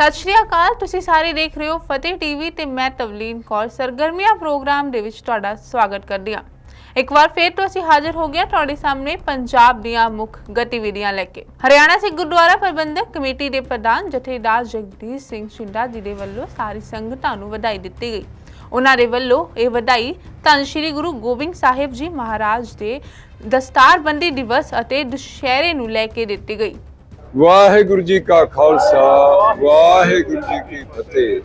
ਸਤਿ ਸ਼੍ਰੀ ਅਕਾਲ, ਤੁਸੀਂ ਸਾਰੇ ਦੇਖ ਰਹੇ ਹੋ ਫਤਿਹ ਟੀਵੀ ਤੇ ਮੈਂ ਤਵਲੀਨ ਕੌਰ। ਸਰਗਰਮੀਆਂ ਪ੍ਰੋਗਰਾਮ ਦੇ ਵਿੱਚ ਤੁਹਾਡਾ ਸਵਾਗਤ ਕਰਦੀ ਹਾਂ। ਇੱਕ ਵਾਰ ਫੇਰ ਤੋਂ ਅਸੀਂ ਹਾਜ਼ਰ ਹੋ ਗਏ ਤੁਹਾਡੇ ਸਾਹਮਣੇ ਪੰਜਾਬ ਦੀਆਂ ਮੁੱਖ ਗਤੀਵਿਧੀਆਂ ਲੈ ਕੇ। ਹਰਿਆਣਾ ਸਿੱਖ ਗੁਰਦੁਆਰਾ ਪ੍ਰਬੰਧਕ ਕਮੇਟੀ ਦੇ ਪ੍ਰਧਾਨ ਜਥੇਦਾਰ ਜਗਦੀਸ਼ ਸਿੰਘ ਛਿੰਡਾ ਜੀ ਦੇ ਵੱਲੋਂ ਸਾਰੀ ਸੰਗਤਾਂ ਨੂੰ ਵਧਾਈ ਦਿੱਤੀ ਗਈ। ਉਹਨਾਂ ਦੇ ਵੱਲੋਂ ਇਹ ਵਧਾਈ ਧੰਨ ਸ਼੍ਰੀ ਗੁਰੂ ਗੋਬਿੰਦ ਸਾਹਿਬ ਜੀ ਮਹਾਰਾਜ ਦੇ ਦਸਤਾਰਬੰਦੀ ਦਿਵਸ ਅਤੇ ਦੁਸ਼ਹਿਰੇ ਨੂੰ ਲੈ ਕੇ ਦਿੱਤੀ ਗਈ। ਵਾਹਿਗੁਰੂ ਜੀ ਕਾ ਖਾਲਸਾ, ਵਾਹਿਗੁਰੂ ਜੀ ਕੀ ਫਤਿਹ।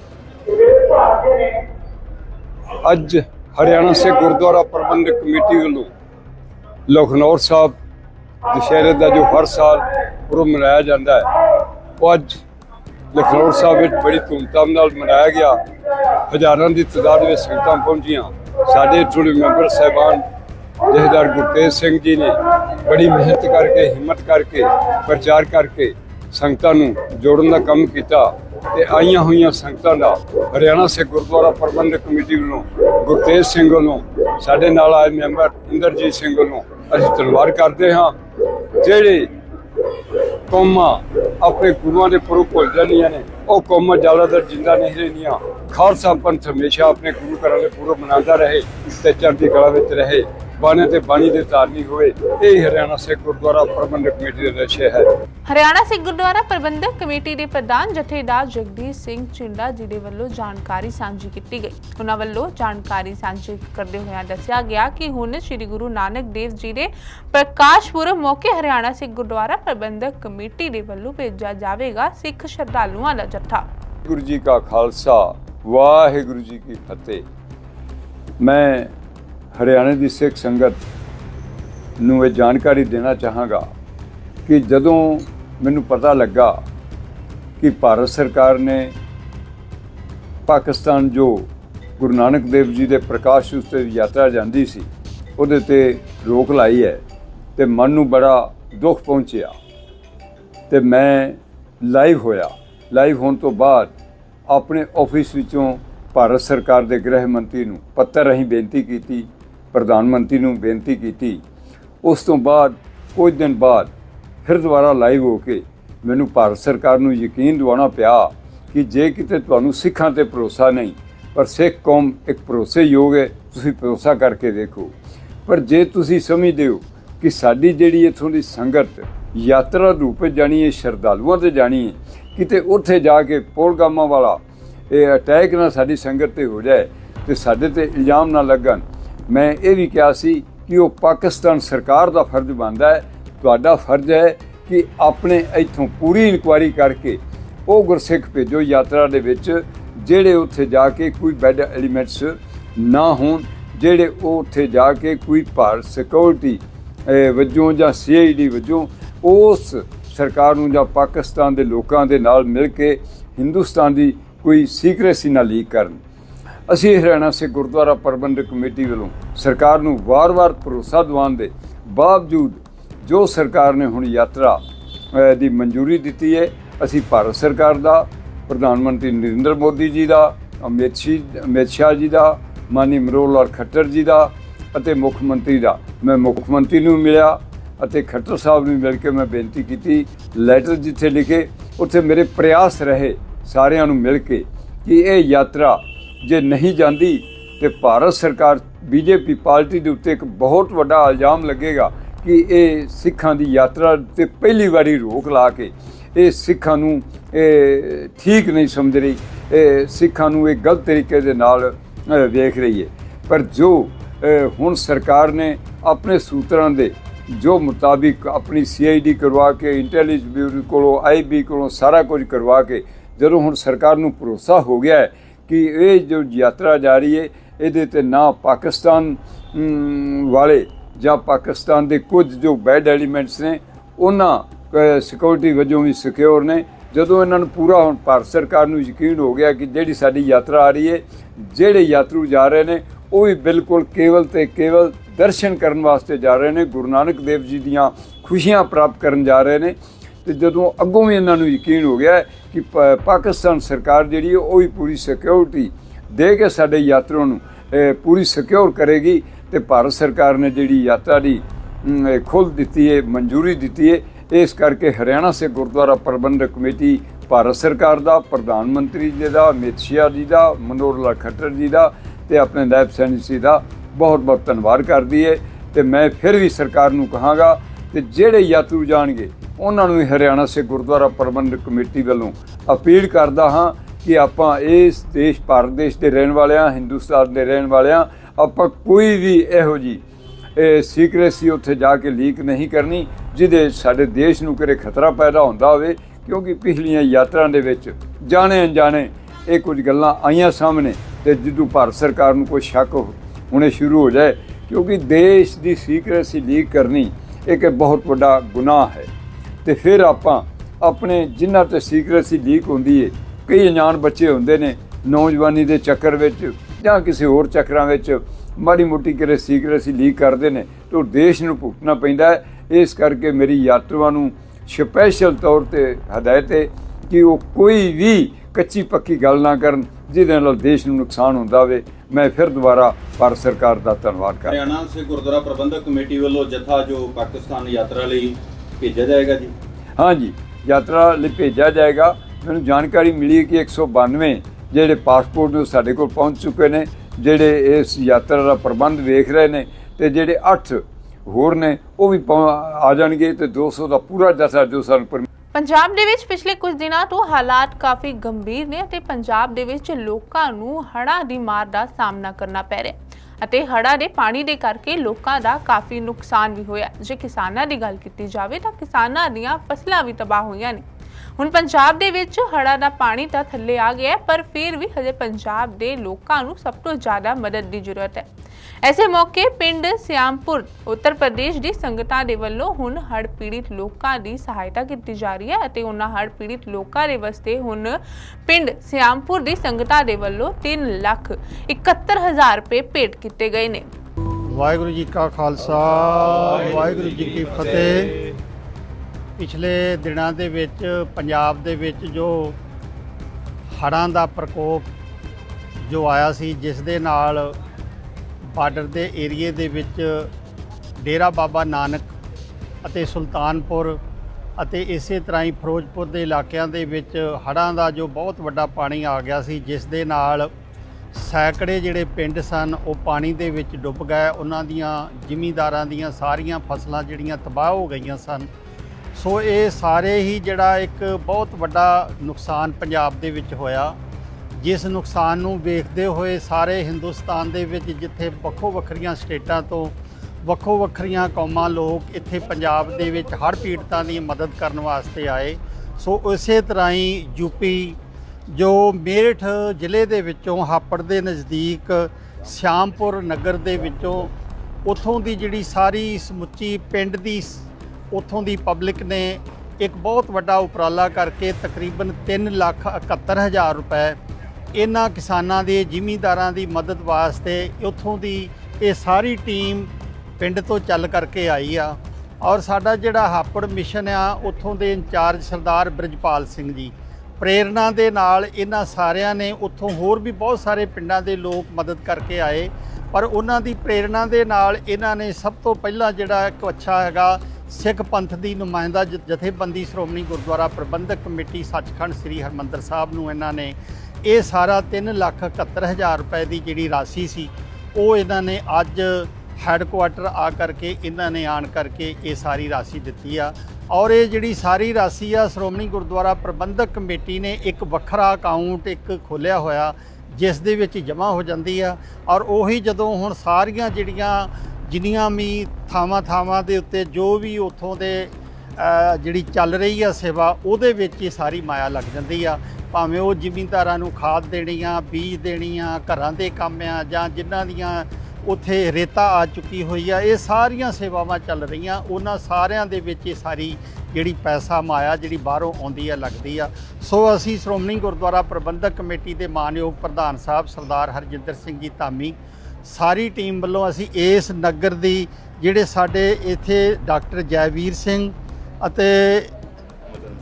ਅੱਜ ਹਰਿਆਣਾ ਸੇ ਗੁਰਦੁਆਰਾ ਪ੍ਰਬੰਧਕ ਕਮੇਟੀ ਵੱਲੋਂ ਲਖਨੌਰ ਸਾਹਿਬ ਦੁਸ਼ਹਿਰੇ ਦਾ ਜੋ ਹਰ ਸਾਲ ਪੁਰਬ ਮਨਾਇਆ ਜਾਂਦਾ ਹੈ, ਉਹ ਅੱਜ ਲਖਨੌਰ ਸਾਹਿਬ ਵਿੱਚ ਬੜੀ ਧੂਮਧਾਮ ਨਾਲ ਮਨਾਇਆ ਗਿਆ। ਹਜ਼ਾਰਾਂ ਦੀ ਤਾਦਾਦ ਵਿੱਚ ਸੰਗਤਾਂ ਪਹੁੰਚੀਆਂ। ਸਾਡੇ ਥੋੜੇ ਮੈਂਬਰ, ਸਾਹਿਬਾਨ ਜਥੇਦਾਰ ਗੁਰਤੇਜ ਸਿੰਘ ਜੀ ਨੇ ਬੜੀ ਮਿਹਨਤ ਕਰਕੇ, ਹਿੰਮਤ ਕਰਕੇ, ਪ੍ਰਚਾਰ ਕਰਕੇ ਸੰਗਤਾਂ ਨੂੰ ਜੋੜਨ ਦਾ ਕੰਮ ਕੀਤਾ ਤੇ ਆਈਆਂ ਹੋਈਆਂ ਸੰਗਤਾਂ ਦਾ ਹਰਿਆਣਾ ਸਿੱਖ ਗੁਰਦੁਆਰਾ ਪ੍ਰਬੰਧਕ ਕਮੇਟੀ ਵੱਲੋਂ, ਗੁਰਤੇਜ ਸਿੰਘ ਵੱਲੋਂ, ਸਾਡੇ ਨਾਲ ਆਏ ਮੈਂਬਰ ਇੰਦਰਜੀਤ ਸਿੰਘ ਵੱਲੋਂ ਅਸੀਂ ਧੰਨਵਾਦ ਕਰਦੇ ਹਾਂ। ਜਿਹੜੇ ਕੌਮਾਂ ਆਪਣੇ ਗੁਰੂਆਂ ਦੇ ਪੁਰਬ ਭੁੱਲ ਜਾਂਦੀਆਂ ਨੇ, ਉਹ ਕੌਮਾਂ ਜ਼ਿਆਦਾਤਰ ਜਿੰਦਾ ਨਹੀਂ ਰਹਿੰਦੀਆਂ। ਖਾਲਸਾ ਪੰਥ ਹਮੇਸ਼ਾ ਆਪਣੇ ਗੁਰੂ ਘਰਾਂ ਦੇ ਪੁਰਬ ਮਨਾਉਂਦਾ ਰਹੇ ਤੇ ਚੜ੍ਹਦੀ ਕਲਾ ਵਿੱਚ ਰਹੇ। ਬਾਣੇ ਤੇ ਬਾਣੀ ਦੇ ਧਾਰਨੀ ਹੋਵੇ ਇਹ ਹਰਿਆਣਾ ਸਿੱਖ ਗੁਰਦੁਆਰਾ ਪ੍ਰਬੰਧਕ ਕਮੇਟੀ ਦਾ ਲక్ష్य ਹੈ। ਹਰਿਆਣਾ ਸਿੱਖ ਗੁਰਦੁਆਰਾ ਪ੍ਰਬੰਧਕ ਕਮੇਟੀ ਦੇ ਪ੍ਰਧਾਨ ਜਥੇਦਾਰ ਜਗਦੀਸ਼ ਸਿੰਘ ਚਿੰਡਾ ਜੀ ਦੇ ਵੱਲੋਂ ਜਾਣਕਾਰੀ ਸਾਂਝੀ ਕੀਤੀ ਗਈ। ਉਹਨਾਂ ਵੱਲੋਂ ਜਾਣਕਾਰੀ ਸਾਂਝੀ ਕਰਦੇ ਹੋਇਆ ਦੱਸਿਆ ਗਿਆ ਕਿ ਹੁਣ ਸ੍ਰੀ ਗੁਰੂ ਨਾਨਕ ਦੇਵ ਜੀ ਦੇ ਪ੍ਰਕਾਸ਼ ਪੁਰਬ ਮੌਕੇ ਹਰਿਆਣਾ ਸਿੱਖ ਗੁਰਦੁਆਰਾ ਪ੍ਰਬੰਧਕ ਕਮੇਟੀ ਦੇ ਵੱਲੋਂ ਭੇਜਿਆ ਜਾਵੇਗਾ ਸਿੱਖ ਸ਼ਰਧਾਲੂਆਂ ਦਾ ਜੱਥਾ। ਗੁਰੂ ਜੀ ਕਾ ਖਾਲਸਾ ਵਾਹਿਗੁਰੂ ਜੀ ਕੀ ਫਤਿਹ। ਮੈਂ ਹਰਿਆਣੇ ਦੀ ਸਿੱਖ ਸੰਗਤ ਨੂੰ ਇਹ ਜਾਣਕਾਰੀ ਦੇਣਾ ਚਾਹਾਂਗਾ ਕਿ ਜਦੋਂ ਮੈਨੂੰ ਪਤਾ ਲੱਗਾ ਕਿ ਭਾਰਤ ਸਰਕਾਰ ਨੇ ਪਾਕਿਸਤਾਨ ਜੋ ਗੁਰੂ ਨਾਨਕ ਦੇਵ ਜੀ ਦੇ ਪ੍ਰਕਾਸ਼ ਉਤੇ ਯਾਤਰਾ ਜਾਂਦੀ ਸੀ, ਉਹਦੇ ਤੇ ਰੋਕ ਲਾਈ ਹੈ ਤੇ ਮਨ ਨੂੰ ਬੜਾ ਦੁੱਖ ਪਹੁੰਚਿਆ ਤੇ ਮੈਂ ਲਾਈਵ ਹੋਇਆ। ਲਾਈਵ ਹੋਣ ਤੋਂ ਬਾਅਦ ਆਪਣੇ ਆਫਿਸ ਵਿੱਚੋਂ ਭਾਰਤ ਸਰਕਾਰ ਦੇ ਗ੍ਰਹਿ ਮੰਤਰੀ ਨੂੰ ਪੱਤਰ ਰਾਹੀਂ ਬੇਨਤੀ ਕੀਤੀ ਪ੍ਰਧਾਨ ਮੰਤਰੀ ਨੂੰ ਬੇਨਤੀ ਕੀਤੀ। ਉਸ ਤੋਂ ਬਾਅਦ, ਕੁਝ ਦਿਨ ਬਾਅਦ ਫਿਰ ਦੁਬਾਰਾ ਲਾਈਵ ਹੋ ਕੇ ਮੈਨੂੰ ਭਾਰਤ ਸਰਕਾਰ ਨੂੰ ਯਕੀਨ ਦਿਵਾਉਣਾ ਪਿਆ ਕਿ ਜੇ ਕਿਤੇ ਤੁਹਾਨੂੰ ਸਿੱਖਾਂ ਤੇ ਭਰੋਸਾ ਨਹੀਂ, ਪਰ ਸਿੱਖ ਕੌਮ ਇੱਕ ਭਰੋਸੇਯੋਗ ਹੈ, ਤੁਸੀਂ ਭਰੋਸਾ ਕਰਕੇ ਦੇਖੋ। ਪਰ ਜੇ ਤੁਸੀਂ ਸਮਝਦੇ ਹੋ ਕਿ ਸਾਡੀ ਜਿਹੜੀ ਇਥੋਂ ਦੀ ਸੰਗਤ ਯਾਤਰਾ ਰੂਪ ਵਿੱਚ ਜਾਣੀ ਹੈ, ਸ਼ਰਧਾਲੂਆਂ ਤੇ ਜਾਣੀ ਹੈ, ਕਿਤੇ ਉੱਥੇ ਜਾ ਕੇ ਪੋਲਗਾਮਾ ਵਾਲਾ ਇਹ ਅਟੈਕ ਨਾ ਸਾਡੀ ਸੰਗਤ ਤੇ ਹੋ ਜਾਏ ਤੇ ਸਾਡੇ ਤੇ ਇਲਜ਼ਾਮ ਨਾ ਲੱਗਣ ਮੈਂ ਇਹ ਵੀ ਕਿਹਾ ਸੀ ਕਿ ਉਹ ਪਾਕਿਸਤਾਨ ਸਰਕਾਰ ਦਾ ਫਰਜ਼ ਬਣਦਾ ਹੈ, ਤੁਹਾਡਾ ਫਰਜ਼ ਹੈ ਕਿ ਆਪਣੇ ਇੱਥੋਂ ਪੂਰੀ ਇਨਕੁਆਇਰੀ ਕਰਕੇ ਉਹ ਗੁਰਸਿੱਖ ਭੇਜੋ ਯਾਤਰਾ ਦੇ ਵਿੱਚ, ਜਿਹੜੇ ਉੱਥੇ ਜਾ ਕੇ ਕੋਈ ਬੈਡ ਐਲੀਮੈਂਟਸ ਨਾ ਹੋਣ, ਜਿਹੜੇ ਉਹ ਉੱਥੇ ਜਾ ਕੇ ਕੋਈ ਭਾਰ ਸਿਕਿਉਰਿਟੀ ਵਜੋਂ ਜਾਂ ਸੀਆਈਡੀ ਵਜੋਂ, ਉਸ ਸਰਕਾਰ ਨੂੰ ਜਾਂ ਪਾਕਿਸਤਾਨ ਦੇ ਲੋਕਾਂ ਦੇ ਨਾਲ ਮਿਲ ਕੇ ਹਿੰਦੁਸਤਾਨ ਦੀ ਕੋਈ ਸੀਕ੍ਰੇਸੀ ਨਾ ਲੀਕ ਕਰਨ। ਅਸੀਂ ਹਰਿਆਣਾ ਸੇ ਗੁਰਦੁਆਰਾ ਪ੍ਰਬੰਧਕ ਕਮੇਟੀ ਵੱਲੋਂ। ਸਰਕਾਰ ਨੂੰ ਵਾਰ-ਵਾਰ ਭਰੋਸਾ ਦਿਵਾਉਣ ਦੇ ਬਾਵਜੂਦ ਜੋ ਸਰਕਾਰ ਨੇ ਹੁਣ ਯਾਤਰਾ ਦੀ ਮਨਜ਼ੂਰੀ ਦਿੱਤੀ ਹੈ, ਅਸੀਂ ਭਾਰਤ ਸਰਕਾਰ ਦਾ, ਪ੍ਰਧਾਨ ਮੰਤਰੀ ਨਰਿੰਦਰ ਮੋਦੀ ਜੀ ਦਾ, ਅਮਿਤ ਸ਼ੀ, ਅਮਿਤ ਸ਼ਾਹ ਜੀ ਦਾ, ਮਾਨੀ ਮਰੋਲ ਲਾਲ ਖੱਟਰ ਜੀ ਦਾ ਅਤੇ ਮੁੱਖ ਮੰਤਰੀ ਦਾ। ਮੈਂ ਮੁੱਖ ਮੰਤਰੀ ਨੂੰ ਮਿਲਿਆ ਅਤੇ ਖੱਟਰ ਸਾਹਿਬ ਨੂੰ ਮਿਲ ਕੇ ਮੈਂ ਬੇਨਤੀ ਕੀਤੀ, ਲੈਟਰ ਜਿੱਥੇ ਲਿਖੇ, ਉੱਥੇ ਮੇਰੇ ਪ੍ਰਯਾਸ ਰਹੇ ਸਾਰਿਆਂ ਨੂੰ ਮਿਲ ਕੇ ਕਿ ਇਹ ਯਾਤਰਾ ਜੇ ਨਹੀਂ ਜਾਂਦੀ ਤੇ ਭਾਰਤ ਸਰਕਾਰ ਬੀਜੇਪੀ ਪਾਰਟੀ ਦੇ ਉੱਤੇ ਇੱਕ ਬਹੁਤ ਵੱਡਾ ਇਲਜ਼ਾਮ ਲੱਗੇਗਾ ਕਿ ਇਹ ਸਿੱਖਾਂ ਦੀ ਯਾਤਰਾ ਤੇ ਪਹਿਲੀ ਵਾਰੀ ਰੋਕ ਲਾ ਕੇ ਇਹ ਸਿੱਖਾਂ ਨੂੰ ਇਹ ਠੀਕ ਨਹੀਂ ਸਮਝ ਰਹੀ ਇਹ ਸਿੱਖਾਂ ਨੂੰ ਇਹ ਗਲਤ ਤਰੀਕੇ ਦੇ ਨਾਲ ਅ, ਵੇਖ ਰਹੀ ਹੈ। ਪਰ ਜੋ ਹੁਣ ਸਰਕਾਰ ਨੇ ਆਪਣੇ ਸੂਤਰਾਂ ਦੇ ਜੋ ਮੁਤਾਬਿਕ ਆਪਣੀ ਸੀਆਈਡੀ ਕਰਵਾ ਕੇ ਇੰਟੈਲੀਜੈਂਸ ਬਿਊਰੋ ਕੋਲੋਂ ਆਈਬੀ ਕੋਲੋਂ ਸਾਰਾ ਕੁਝ ਕਰਵਾ ਕੇ ਜਦੋਂ ਹੁਣ ਸਰਕਾਰ ਨੂੰ ਭਰੋਸਾ ਹੋ ਗਿਆ ਹੈ ਕਿ ਇਹ ਜੋ ਯਾਤਰਾ ਜਾਰੀ ਹੈ ਇਹਦੇ ਤੇ ਨਾ ਪਾਕਿਸਤਾਨ ਵਾਲੇ ਜਾਂ ਪਾਕਿਸਤਾਨ ਦੇ ਕੁਝ ਜੋ ਬੈਡ ਐਲੀਮੈਂਟਸ ਨੇ, ਉਹਨਾਂ ਸਿਕਿਉਰਿਟੀ ਵਜੋਂ ਵੀ ਸਿਕਿਉਰ ਨੇ। ਜਦੋਂ ਇਹਨਾਂ ਨੂੰ ਪੂਰਾ ਹੁਣ ਭਾਰਤ ਸਰਕਾਰ ਨੂੰ ਯਕੀਨ ਹੋ ਗਿਆ ਕਿ ਜਿਹੜੀ ਸਾਡੀ ਯਾਤਰਾ ਆ ਰਹੀ ਹੈ ਜਿਹੜੇ ਯਾਤਰੂ ਜਾ ਰਹੇ ਨੇ, ਉਹ ਵੀ ਬਿਲਕੁਲ ਕੇਵਲ ਤੇ ਕੇਵਲ ਦਰਸ਼ਨ ਕਰਨ ਵਾਸਤੇ ਜਾ ਰਹੇ ਨੇ। ਗੁਰੂ ਨਾਨਕ ਦੇਵ ਜੀ ਦੀਆਂ ਖੁਸ਼ੀਆਂ ਪ੍ਰਾਪਤ ਕਰਨ ਜਾ ਰਹੇ ਨੇ। ਤੇ ਜਦੋਂ ਅੱਗੋਂ ਵੀ ਇਹਨਾਂ ਨੂੰ ਯਕੀਨ ਹੋ ਗਿਆ ਕਿ ਪ- ਪਾਕਿਸਤਾਨ ਸਰਕਾਰ ਜਿਹੜੀ ਹੈ ਉਹ ਵੀ ਪੂਰੀ ਸਿਕਿਉਰਿਟੀ ਦੇ ਕੇ ਸਾਡੇ ਯਾਤਰੀਆਂ ਨੂੰ ਪੂਰੀ ਸਿਕਿਉਰ ਕਰੇਗੀ ਤੇ ਭਾਰਤ ਸਰਕਾਰ ਨੇ ਜਿਹੜੀ ਯਾਤਰਾ ਦੀ ਖੁੱਲ੍ਹ ਦਿੱਤੀ ਹੈ, ਮਨਜ਼ੂਰੀ ਦਿੱਤੀ ਹੈ, ਇਸ ਕਰਕੇ ਹਰਿਆਣਾ ਸੇ ਗੁਰਦੁਆਰਾ ਪ੍ਰਬੰਧਕ ਕਮੇਟੀ ਭਾਰਤ ਸਰਕਾਰ ਦਾ, ਪ੍ਰਧਾਨ ਮੰਤਰੀ ਜੀ ਦਾ, ਅਮਿਤ ਸ਼ਾਹ ਜੀ ਦਾ, ਮਨੋਹਰ ਲਾਲ ਖੱਟਰ ਜੀ ਦਾ ਤੇ ਆਪਣੇ ਨਾਇਬ ਸੈਨਿਕ ਜੀ ਦਾ ਬਹੁਤ ਬਹੁਤ ਧੰਨਵਾਦ ਕਰਦੀ ਹੈ ਤੇ ਮੈਂ ਫਿਰ ਵੀ ਸਰਕਾਰ ਨੂੰ ਕਹਾਂਗਾ ਤੇ ਜਿਹੜੇ ਯਾਤਰੂ ਜਾਣਗੇ, ਉਹਨਾਂ ਨੂੰ ਵੀ ਹਰਿਆਣਾ ਸੇ ਗੁਰਦੁਆਰਾ ਪ੍ਰਬੰਧਕ ਕਮੇਟੀ ਵੱਲੋਂ ਅਪੀਲ ਕਰਦਾ ਹਾਂ ਕਿ ਆਪਾਂ ਇਸ ਦੇਸ਼, ਭਾਰਤ ਦੇਸ਼ ਦੇ ਰਹਿਣ ਵਾਲਿਆਂ, ਹਿੰਦੁਸਤਾਨ ਦੇ ਰਹਿਣ ਵਾਲਿਆਂ, ਆਪਾਂ ਕੋਈ ਵੀ ਇਹੋ ਜੀ, ਇਹ ਸੀਕ੍ਰੇਸੀ ਉੱਥੇ ਜਾ ਕੇ ਲੀਕ ਨਹੀਂ ਕਰਨੀ, ਜਿਹਦੇ ਸਾਡੇ ਦੇਸ਼ ਨੂੰ ਕਿਰੇ ਖਤਰਾ ਪੈਦਾ ਹੁੰਦਾ ਹੋਵੇ, ਕਿਉਂਕਿ ਪਿਛਲੀਆਂ ਯਾਤਰਾ ਦੇ ਵਿੱਚ ਜਾਣੇ ਅਣਜਾਣੇ ਇਹ ਕੁਝ ਗੱਲਾਂ ਆਈਆਂ ਸਾਹਮਣੇ ਤੇ ਜਿੱਦੂ ਭਾਰਤ ਸਰਕਾਰ ਨੂੰ ਕੋਈ ਸ਼ੱਕ ਹੁਣੇ ਸ਼ੁਰੂ ਹੋ ਜਾਏ, ਕਿਉਂਕਿ ਦੇਸ਼ ਦੀ ਸੀਕ੍ਰੇਸੀ ਲੀਕ ਕਰਨੀ ਇੱਕ ਬਹੁਤ ਵੱਡਾ ਗੁਨਾਹ ਹੈ। ਤੇ ਫਿਰ ਆਪਾਂ ਆਪਣੇ ਜਿਨ੍ਹਾਂ ਤੇ ਸੀਕ੍ਰੇਸੀ ਲੀਕ ਹੁੰਦੀ ਹੈ ਕਈ ਅਣਜਾਣ ਬੱਚੇ ਹੁੰਦੇ ਨੇ, ਨੌਜਵਾਨੀ ਦੇ ਚੱਕਰ ਵਿੱਚ ਜਾਂ ਕਿਸੇ ਹੋਰ ਚੱਕਰਾਂ ਵਿੱਚ ਮਾੜੀ ਮੋਟੀ ਕਿਰੇ ਸੀਕ੍ਰੇਸੀ ਲੀਕ ਕਰਦੇ ਨੇ, ਤੇ ਉਹ ਦੇਸ਼ ਨੂੰ ਭੁਗਤਣਾ ਪੈਂਦਾ ਹੈ। ਇਸ ਕਰਕੇ ਮੇਰੀ ਯਾਤਰੂਆਂ ਨੂੰ ਸਪੈਸ਼ਲ ਤੌਰ ਤੇ ਹਦਾਇਤ ਹੈ ਕਿ ਉਹ ਕੋਈ ਵੀ ਕੱਚੀ ਪੱਕੀ ਗੱਲ ਨਾ ਕਰਨ। ਜਿਹਦੇ ਨਾਲ ਦੇਸ਼ ਨੂੰ ਨੁਕਸਾਨ ਹੁੰਦਾ ਹੋਵੇ ਮੈਂ ਫਿਰ ਦੁਬਾਰਾ ਭਾਰਤ ਸਰਕਾਰ ਦਾ ਧੰਨਵਾਦ ਕਰਦਾ। ਹਰਿਆਣਾ ਸੇ ਗੁਰਦੁਆਰਾ ਪ੍ਰਬੰਧਕ ਕਮੇਟੀ ਵੱਲੋਂ ਜਥਾ ਜੋ ਪਾਕਿਸਤਾਨ ਯਾਤਰਾ ਲਈ ਭੇਜਿਆ ਜਾਏਗਾ ਜੀ? ਹਾਂਜੀ ਯਾਤਰਾ ਲਈ ਭੇਜਿਆ ਜਾਏਗਾ। ਮੈਨੂੰ ਜਾਣਕਾਰੀ ਮਿਲੀ ਕਿ 192 ਜਿਹੜੇ ਪਾਸਪੋਰਟ ਨੇ ਸਾਡੇ ਕੋਲ ਪਹੁੰਚ ਚੁੱਕੇ ਨੇ ਜਿਹੜੇ ਇਸ ਯਾਤਰਾ ਦਾ ਪ੍ਰਬੰਧ ਵੇਖ ਰਹੇ ਨੇ ਤੇ ਜਿਹੜੇ 8 ਹੋਰ ਨੇ ਉਹ ਵੀ ਆ ਜਾਣਗੇ ਤੇ 200 ਦਾ ਪੂਰਾ ਜਥਾ ਜੋ ਸਾਨੂੰ ਪੰਜਾਬ ਦੇ ਵਿੱਚ ਪਿਛਲੇ ਕੁਝ ਦਿਨਾਂ ਤੋਂ ਹਾਲਾਤ ਕਾਫੀ ਗੰਭੀਰ ਨੇ ਅਤੇ ਪੰਜਾਬ ਦੇ ਵਿੱਚ ਲੋਕਾਂ ਨੂੰ ਹੜ੍ਹਾਂ ਦੀ ਮਾਰ ਦਾ ਸਾਹਮਣਾ ਕਰਨਾ ਪੈ ਰਿਹਾ ਅਤੇ ਹੜ੍ਹਾਂ ਦੇ ਪਾਣੀ ਦੇ ਕਰਕੇ ਲੋਕਾਂ ਦਾ ਕਾਫੀ ਨੁਕਸਾਨ ਵੀ ਹੋਇਆ ਜੇ ਕਿਸਾਨਾਂ ਦੀ ਗੱਲ ਕੀਤੀ ਜਾਵੇ ਤਾਂ ਕਿਸਾਨਾਂ ਦੀਆਂ ਫਸਲਾਂ ਵੀ ਤਬਾਹ ਹੋਈਆਂ ਨੇ। ਹੁਣ ਪੰਜਾਬ ਦੇ ਵਿੱਚ ਹੜ੍ਹਾਂ ਦਾ ਪਾਣੀ ਤਾਂ ਥੱਲੇ ਆ ਗਿਆ ਪਰ ਫਿਰ ਵੀ ਹਜੇ ਪੰਜਾਬ ਦੇ ਲੋਕਾਂ ਨੂੰ ਸਭ ਤੋਂ ਜ਼ਿਆਦਾ ਮਦਦ ਦੀ ਜ਼ਰੂਰਤ ਹੈ। ਐਸੇ ਮੌਕੇ ਪਿੰਡ ਸਿਆਮਪੁਰ, ਉੱਤਰ ਪ੍ਰਦੇਸ਼ ਦੀ ਸੰਗਤਾਂ ਦੇ ਵੱਲੋਂ ਹੁਣ ਹੜ੍ਹ ਪੀੜਿਤ ਲੋਕਾਂ ਦੀ ਸਹਾਇਤਾ ਕੀਤੀ ਜਾ ਰਹੀ ਹੈ ਅਤੇ ਉਹਨਾਂ ਹੜ੍ਹ ਪੀੜਿਤ ਲੋਕਾਂ ਦੇ ਵਾਸਤੇ ਹੁਣ ਪਿੰਡ ਸਿਆਮਪੁਰ ਦੀ ਸੰਗਤਾਂ ਦੇ ਵੱਲੋਂ 3 ਲੱਖ 71000 ਰੁਪਏ ਭੇਟ ਕੀਤੇ ਗਏ ਨੇ। ਵਾਹਿਗੁਰੂ ਜੀ ਕਾ ਖਾਲਸਾ, ਵਾਹਿਗੁਰੂ ਜੀ ਕੀ ਫਤਿਹ। ਪਿਛਲੇ ਦਿਨਾਂ ਦੇ ਵਿੱਚ, ਪੰਜਾਬ ਦੇ ਵਿੱਚ ਜੋ ਹੜ੍ਹਾਂ ਦਾ ਪ੍ਰਕੋਪ ਜੋ ਆਇਆ ਸੀ, ਜਿਸ ਦੇ ਨਾਲ ਬਾਰਡਰ ਦੇ ਏਰੀਏ ਦੇ ਵਿੱਚ ਡੇਰਾ ਬਾਬਾ ਨਾਨਕ ਅਤੇ ਸੁਲਤਾਨਪੁਰ ਅਤੇ ਇਸੇ ਤਰ੍ਹਾਂ ਹੀ ਫਿਰੋਜ਼ਪੁਰ ਦੇ ਇਲਾਕਿਆਂ ਦੇ ਵਿੱਚ ਹੜ੍ਹਾਂ ਦਾ ਜੋ ਬਹੁਤ ਵੱਡਾ ਪਾਣੀ ਆ ਗਿਆ ਸੀ, ਜਿਸ ਦੇ ਨਾਲ ਸੈਂਕੜੇ ਜਿਹੜੇ ਪਿੰਡ ਸਨ, ਉਹ ਪਾਣੀ ਦੇ ਵਿੱਚ ਡੁੱਬ ਗਏ। ਉਹਨਾਂ ਦੀਆਂ ਜ਼ਿਮੀਂਦਾਰਾਂ ਦੀਆਂ ਸਾਰੀਆਂ ਫਸਲਾਂ ਜਿਹੜੀਆਂ ਤਬਾਹ ਹੋ ਗਈਆਂ ਸਨ। ਸੋ ਇਹ ਸਾਰੇ ਹੀ ਜਿਹੜਾ ਇੱਕ ਬਹੁਤ ਵੱਡਾ ਨੁਕਸਾਨ ਪੰਜਾਬ ਦੇ ਵਿੱਚ ਹੋਇਆ। ਜਿਸ ਨੁਕਸਾਨ ਨੂੰ ਵੇਖਦੇ ਹੋਏ ਸਾਰੇ ਹਿੰਦੁਸਤਾਨ ਦੇ ਵਿੱਚ ਜਿੱਥੇ ਵੱਖੋ ਵੱਖਰੀਆਂ ਸਟੇਟਾਂ ਤੋਂ ਵੱਖੋ ਵੱਖਰੀਆਂ ਕੌਮਾਂ ਲੋਕ ਇੱਥੇ ਪੰਜਾਬ ਦੇ ਵਿੱਚ ਹੜ੍ਹ ਪੀੜਤਾਂ ਦੀ ਮਦਦ ਕਰਨ ਵਾਸਤੇ ਆਏ। ਸੋ ਇਸੇ ਤਰ੍ਹਾਂ ਹੀ ਯੂਪੀ ਜੋ ਮੇਰਠ ਜ਼ਿਲ੍ਹੇ ਦੇ ਵਿੱਚੋਂ ਹਾਪੜ ਦੇ ਨਜ਼ਦੀਕ ਸ਼ਾਮਪੁਰ ਨਗਰ ਦੇ ਵਿੱਚੋਂ ਉਥੋਂ ਦੀ ਜਿਹੜੀ ਸਾਰੀ ਸਮੁੱਚੀ ਪਿੰਡ ਦੀ ਸ- ਉੱਥੋਂ ਦੀ ਪਬਲਿਕ ਨੇ ਇੱਕ ਬਹੁਤ ਵੱਡਾ ਉਪਰਾਲਾ ਕਰਕੇ ਤਕਰੀਬਨ 3 ਲੱਖ 71 ਹਜ਼ਾਰ ਰੁਪਏ ਇਹਨਾਂ ਕਿਸਾਨਾਂ ਦੇ, ਜ਼ਿਮੀਂਦਾਰਾਂ ਦੀ ਮਦਦ ਵਾਸਤੇ ਉੱਥੋਂ ਦੀ ਇਹ ਸਾਰੀ ਟੀਮ ਪਿੰਡ ਤੋਂ ਚੱਲ ਕਰਕੇ ਆਈ ਆ। ਔਰ ਸਾਡਾ ਜਿਹੜਾ ਹਾਪੜ ਮਿਸ਼ਨ ਆ, ਉੱਥੋਂ ਦੇ ਇੰਚਾਰਜ ਸਰਦਾਰ ਬ੍ਰਿਜਪਾਲ ਸਿੰਘ ਜੀ। ਪ੍ਰੇਰਣਾ ਦੇ ਨਾਲ ਇਹਨਾਂ ਸਾਰਿਆਂ ਨੇ ਉੱਥੋਂ ਹੋਰ ਵੀ ਬਹੁਤ ਸਾਰੇ ਪਿੰਡਾਂ ਦੇ ਲੋਕ ਮਦਦ ਕਰਕੇ ਆਏ। ਪਰ ਉਹਨਾਂ ਦੀ ਪ੍ਰੇਰਣਾ ਦੇ ਨਾਲ ਇਹਨਾਂ ਨੇ ਸਭ ਤੋਂ ਪਹਿਲਾਂ ਜਿਹੜਾ ਇੱਕ ਅੱਛਾ ਹੈਗਾ, ਸਿੱਖ ਪੰਥ ਦੀ ਨੁਮਾਇੰਦਾ ਜਥੇਬੰਦੀ ਸ਼੍ਰੋਮਣੀ ਗੁਰਦੁਆਰਾ ਪ੍ਰਬੰਧਕ ਕਮੇਟੀ ਸੱਚਖੰਡ ਸ੍ਰੀ ਹਰਮੰਦਰ ਸਾਹਿਬ ਨੂੰ ਇਹਨਾਂ ਨੇ ਇਹ ਸਾਰਾ 3 ਲੱਖ 71 ਹਜ਼ਾਰ ਰੁਪਏ ਦੀ ਜਿਹੜੀ ਰਾਸ਼ੀ ਸੀ, ਉਹ ਇਹਨਾਂ ਨੇ ਅੱਜ ਹੈੱਡਕੁਆਟਰ ਆ ਕਰਕੇ ਇਹਨਾਂ ਨੇ ਆਣ ਕਰਕੇ ਇਹ ਸਾਰੀ ਰਾਸ਼ੀ ਦਿੱਤੀ ਆ। ਔਰ ਇਹ ਜਿਹੜੀ ਸਾਰੀ ਰਾਸ਼ੀ ਆ, ਸ਼੍ਰੋਮਣੀ ਗੁਰਦੁਆਰਾ ਪ੍ਰਬੰਧਕ ਕਮੇਟੀ ਨੇ ਇੱਕ ਵੱਖਰਾ ਅਕਾਊਂਟ ਇੱਕ ਖੋਲਿਆ ਹੋਇਆ, ਜਿਸ ਦੇ ਵਿੱਚ ਜਮ੍ਹਾਂ ਹੋ ਜਾਂਦੀ ਆ। ਔਰ ਉਹੀ ਜਦੋਂ ਹੁਣ ਸਾਰੀਆਂ ਜਿਹੜੀਆਂ ਜਿੰਨੀਆਂ ਵੀ ਥਾਵਾਂ ਥਾਵਾਂ ਦੇ ਉੱਤੇ ਜੋ ਵੀ ਉੱਥੋਂ ਦੇ ਜਿਹੜੀ ਚੱਲ ਰਹੀ ਆ ਸੇਵਾ, ਉਹਦੇ ਵਿੱਚ ਹੀ ਸਾਰੀ ਮਾਇਆ ਲੱਗ ਜਾਂਦੀ ਆ। ਭਾਵੇਂ ਉਹ ਜ਼ਿਮੀਂਦਾਰਾਂ ਨੂੰ ਖਾਦ ਦੇਣੀ ਆ ਬੀਜ ਦੇਣੀ ਆ ਘਰਾਂ ਦੇ ਕੰਮ ਆ ਜਾਂ ਜਿਨ੍ਹਾਂ ਦੀਆਂ ਉੱਥੇ ਰੇਤਾ ਆ ਚੁੱਕੀ ਹੋਈ ਆ, ਇਹ ਸਾਰੀਆਂ ਸੇਵਾਵਾਂ ਚੱਲ ਰਹੀਆਂ। ਉਹਨਾਂ ਸਾਰਿਆਂ ਦੇ ਵਿੱਚ ਇਹ ਸਾਰੀ ਜਿਹੜੀ ਪੈਸਾ ਮਾਇਆ ਜਿਹੜੀ ਬਾਹਰੋਂ ਆਉਂਦੀ ਆ, ਲੱਗਦੀ ਆ। ਸੋ ਅਸੀਂ ਸ਼੍ਰੋਮਣੀ ਗੁਰਦੁਆਰਾ ਪ੍ਰਬੰਧਕ ਕਮੇਟੀ ਦੇ ਮਾਨਯੋਗ ਪ੍ਰਧਾਨ ਸਾਹਿਬ ਸਰਦਾਰ ਹਰਜਿੰਦਰ ਸਿੰਘ ਜੀ ਧਾਮੀ, ਸਾਰੀ ਟੀਮ ਵੱਲੋਂ ਅਸੀਂ ਇਸ ਨਗਰ ਦੀ ਜਿਹੜੇ ਸਾਡੇ ਇੱਥੇ ਡਾਕਟਰ ਜੈਵੀਰ ਸਿੰਘ ਅਤੇ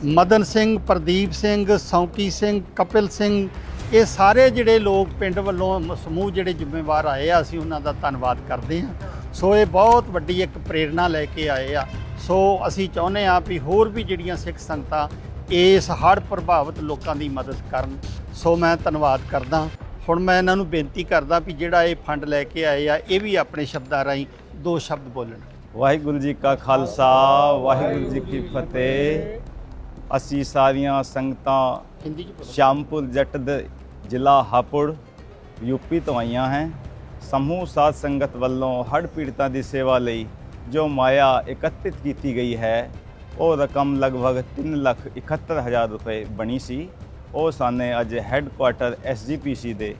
ਮਦਨ ਸਿੰਘ, ਪ੍ਰਦੀਪ ਸਿੰਘ, ਸੌਂਕੀ ਸਿੰਘ, ਕਪਿਲ ਸਿੰਘ, ਇਹ ਸਾਰੇ ਜਿਹੜੇ ਲੋਕ ਪਿੰਡ ਵੱਲੋਂ ਸਮੂਹ ਜਿਹੜੇ ਜ਼ਿੰਮੇਵਾਰ ਆਏ ਆ, ਅਸੀਂ ਉਹਨਾਂ ਦਾ ਧੰਨਵਾਦ ਕਰਦੇ ਹਾਂ। ਸੋ ਇਹ ਬਹੁਤ ਵੱਡੀ ਇੱਕ ਪ੍ਰੇਰਣਾ ਲੈ ਕੇ ਆਏ ਆ। ਸੋ ਅਸੀਂ ਚਾਹੁੰਦੇ ਆ ਵੀ ਹੋਰ ਵੀ ਜਿਹੜੀਆਂ ਸਿੱਖ ਸੰਗਤਾਂ ਇਸ ਹੜ੍ਹ ਪ੍ਰਭਾਵਿਤ ਲੋਕਾਂ ਦੀ ਮਦਦ ਕਰਨ। ਸੋ ਮੈਂ ਧੰਨਵਾਦ ਕਰਦਾ ਹੁਣ ਮੈਂ ਇਹਨਾਂ ਨੂੰ ਬੇਨਤੀ ਕਰਦਾ ਵੀ ਜਿਹੜਾ ਇਹ ਫੰਡ ਲੈ ਕੇ ਆਏ ਆ, ਇਹ ਵੀ ਆਪਣੇ ਸ਼ਬਦਾਂ ਰਾਹੀਂ ਦੋ ਸ਼ਬਦ ਬੋਲਣ। ਵਾਹਿਗੁਰੂ ਜੀ ਕਾ ਖਾਲਸਾ, ਵਾਹਿਗੁਰੂ ਜੀ ਕੀ ਫਤਿਹ। ਅਸੀਂ ਸਾਰੀਆਂ ਸੰਗਤਾਂ ਹਿੰਦੀ ਸ਼ਾਮਪੁਰ ਜੱਟ ਦੇ ਜ਼ਿਲ੍ਹਾ ਹਾਪੁੜ ਯੂਪੀ ਤੋਂ ਆਈਆਂ ਹੈ। ਸਮੂਹ ਸਾਧ ਸੰਗਤ ਵੱਲੋਂ ਹੜ੍ਹ ਪੀੜਤਾਂ ਦੀ ਸੇਵਾ ਲਈ ਜੋ ਮਾਇਆ ਇਕੱਤਰਿਤ ਕੀਤੀ ਗਈ ਹੈ, ਉਹ ਰਕਮ ਲਗਭਗ 3 ਲੱਖ 71 ਹਜ਼ਾਰ ਰੁਪਏ ਬਣੀ ਸੀ। ਉਹ ਸਾਨੇ ਅੱਜ ਹੈੱਡਕੁਆਟਰ ਐਸਜੀਪੀਸੀ ਦੇ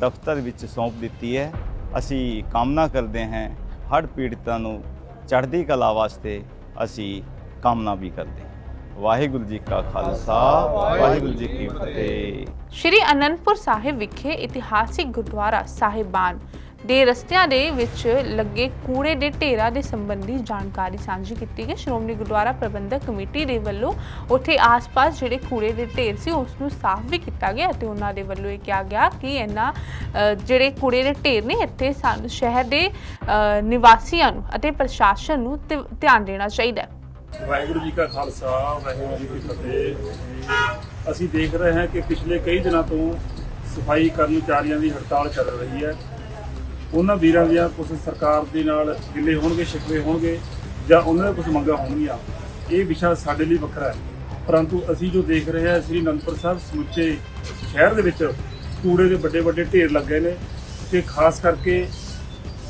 ਦਫ਼ਤਰ ਵਿੱਚ ਸੌਂਪ ਦਿੱਤੀ ਹੈ। ਅਸੀਂ ਕਾਮਨਾ ਕਰਦੇ ਹਾਂ ਹੜ੍ਹ ਪੀੜਤਾਂ ਨੂੰ ਚੜ੍ਹਦੀ ਕਲਾ ਵਾਸਤੇ ਅਸੀਂ ਕਾਮਨਾ ਵੀ ਕਰਦੇ ਹਾਂ। ਵਾਹਿਗੁਰੂ ਜੀ ਕਾ ਖਾਲਸਾ, ਵਾਹਿਗੁਰੂ ਜੀ ਕੀ ਫਤਿਹ। ਸ਼੍ਰੀ ਅਨੰਦਪੁਰ ਸਾਹਿਬ ਵਿਖੇ ਇਤਿਹਾਸਿਕ ਗੁਰਦੁਆਰਾ ਸਾਹਿਬਾਨ ਦੇ ਰਸਤਿਆਂ ਦੇ ਵਿੱਚ ਲੱਗੇ ਕੂੜੇ ਦੇ ਢੇਰਾਂ ਦੇ ਸੰਬੰਧੀ ਜਾਣਕਾਰੀ ਸਾਂਝੀ ਕੀਤੀ ਗਈ। ਸ਼੍ਰੋਮਣੀ ਗੁਰਦੁਆਰਾ ਪ੍ਰਬੰਧਕ ਕਮੇਟੀ ਦੇ ਵੱਲੋਂ ਉੱਥੇ ਆਸ-ਪਾਸ ਜਿਹੜੇ ਕੂੜੇ ਦੇ ਢੇਰ ਸੀ, ਉਸ ਨੂੰ ਸਾਫ਼ ਵੀ ਕੀਤਾ ਗਿਆ ਅਤੇ ਉਹਨਾਂ ਦੇ ਵੱਲੋਂ ਇਹ ਕਿਹਾ ਗਿਆ ਕਿ ਇਹਨਾਂ ਜਿਹੜੇ ਕੂੜੇ ਦੇ ਢੇਰ ਨੇ, ਇੱਥੇ ਸਾਨੂੰ ਸ਼ਹਿਰ ਦੇ ਨਿਵਾਸੀਆਂ ਨੂੰ ਅਤੇ ਪ੍ਰਸ਼ਾਸਨ ਨੂੰ ਧਿਆਨ ਦੇਣਾ ਚਾਹੀਦਾ ਹੈ। ਵਾਹਿਗੁਰੂ ਜੀ ਕਾ ਖਾਲਸਾ, ਵਾਹਿਗੁਰੂ ਜੀ ਕੀ ਫਤਿਹ। ਅਸੀਂ ਦੇਖ ਰਹੇ ਹਾਂ ਕਿ ਪਿਛਲੇ ਕਈ ਦਿਨਾਂ ਤੋਂ ਸਫ਼ਾਈ ਕਰਮਚਾਰੀਆਂ ਦੀ ਹੜਤਾਲ ਚੱਲ ਰਹੀ ਹੈ। ਉਹਨਾਂ ਵੀਰਾਂ ਦੀਆਂ ਕੁਝ ਸਰਕਾਰ ਦੇ ਨਾਲ ਗਿੱਲੇ ਹੋਣਗੇ ਸ਼ਿਕਵੇ ਹੋਣਗੇ, ਜਾਂ ਉਹਨਾਂ ਦੇ ਕੁਝ ਮੰਗਾਂ ਹੋਣਗੀਆਂ। ਇਹ ਵਿਸ਼ਾ ਸਾਡੇ ਲਈ ਵੱਖਰਾ ਹੈ। ਪਰੰਤੂ ਅਸੀਂ ਜੋ ਦੇਖ ਰਹੇ ਹਾਂ, ਸ੍ਰੀ ਅਨੰਦਪੁਰ ਸਾਹਿਬ ਸਮੁੱਚੇ ਸ਼ਹਿਰ ਦੇ ਵਿੱਚ ਕੂੜੇ ਦੇ ਵੱਡੇ ਵੱਡੇ ਢੇਰ ਲੱਗੇ ਨੇ ਤੇ ਖਾਸ ਕਰਕੇ